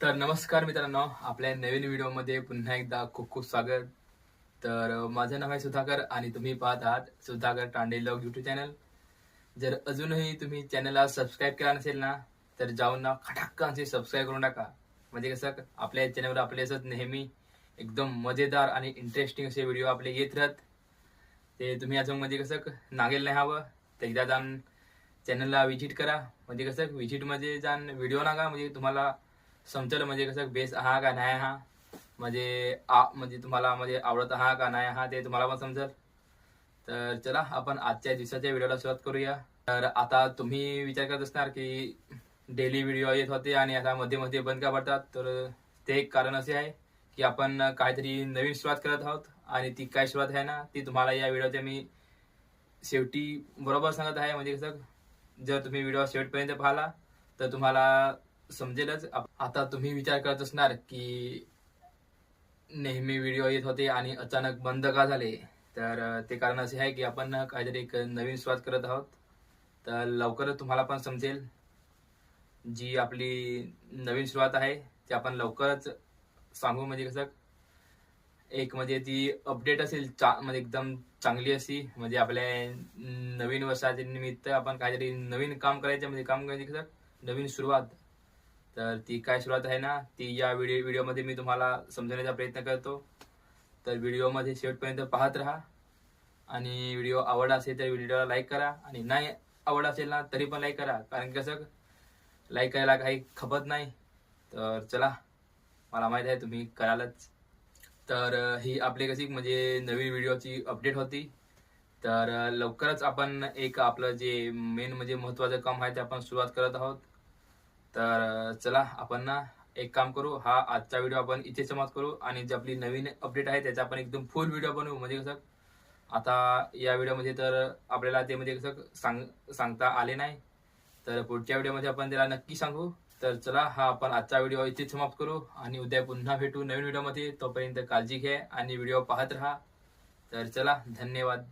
तर नमस्कार मित्रांनो आपल्या नवीन व्हिडिओमध्ये पुन्हा एकदा खूप खूप स्वागत. तर माझं नाव आहे सुधाकर आणि तुम्ही पाहत आहात Sudhakar Tande log YouTube channel. जर अजूनही तुम्ही चॅनलला सबस्क्राईब केला नसेल ना तर जाऊन ना खटाक्कांचे सबस्क्राईब करून टाका. म्हणजे कसं आपल्या चॅनलवर आपले असत नेहमी एकदम मजेदार आणि इंटरेस्टिंग असे व्हिडिओ आपले येत राहत. ते तुम्ही अजून म्हणजे कसं नागेल नाही हवं तर एकदा जाऊन चॅनलला व्हिजिट करा. म्हणजे कसं व्हिजिटमध्ये जाऊन व्हिडिओ नागा म्हणजे तुम्हाला समजेल म्हणजे कसं बेस हा का नाही हा? म्हणजे आ म्हणजे तुम्हाला म्हणजे आवडत हा का नाही हा ते तुम्हाला पण समजेल? तर चला आपण आजच्या दिवसाच्या व्हिडिओला सुरुवात करूया. तर आता तुम्ही विचार करत असणार की डेली व्हिडिओ येत होते आणि आता मध्ये मध्ये बंद का पडतात? तर ते एक कारण असे आहे की आपण काहीतरी नवीन सुरुवात करत आहोत आणि ती काय सुरुवात आहे ना ती तुम्हाला या व्हिडिओच्या मी शेवटी बरोबर सांगत आहे. म्हणजे कसं जर तुम्ही व्हिडिओ शेवटपर्यंत पाहिला तर तुम्हाला समजेलच. आता तुम्ही विचार करत असणार की नेहमी व्हिडिओ येत होते आणि अचानक बंद का झाले? तर ते कारण असे आहे की आपण काहीतरी एक नवीन सुरुवात करत आहोत. तर लवकरच तुम्हाला पण समजेल जी आपली नवीन सुरुवात आहे ती आपण लवकरच सांगू. म्हणजे कसं एक म्हणजे ती अपडेट असेल चा म्हणजे एकदम चांगली अशी. म्हणजे आपल्या नवीन वर्षाच्या निमित्त आपण काहीतरी नवीन काम करायचं म्हणजे काम करायचं कसं नवीन सुरुवात. तर ती काय सुरुवात आहे ना ती या व्हिडिओ व्हिडिओमध्ये मी तुम्हाला समजवण्याचा प्रयत्न करतो. तर व्हिडिओमध्ये शेवटपर्यंत पाहत राहा. आणि व्हिडिओ आवड असेल तर व्हिडिओला लाईक करा. आणि नाही आवड असेल ना तरी पण लाईक करा. कारण कसं लाईक करायला काही खपत नाही. तर चला मला माहीत आहे तुम्ही करालच. तर ही आपली कशी म्हणजे नवीन व्हिडिओची अपडेट होती. तर लवकरच आपण एक आपलं जे मेन म्हणजे महत्वाचं काम आहे ते आपण सुरुवात करत आहोत. तर चला आपण ना एक काम करू हा आजचा व्हिडिओ आपण इथे समाप्त करू आणि जे आपली नवीन अपडेट आहे त्याचा आपण एकदम फुल व्हिडिओ बनवू. म्हणजे कसं आता या व्हिडिओमध्ये तर आपल्याला ते म्हणजे कसं सांग सांगता आले नाही. तर पुढच्या व्हिडिओमध्ये आपण त्याला नक्की सांगू. तर चला हा आपण आजचा व्हिडिओ इथे समाप्त करू आणि उद्या पुन्हा भेटू नवीन व्हिडिओमध्ये तोपर्यंत काळजी घ्या आणि व्हिडिओ पाहत राहा. तर चला धन्यवाद.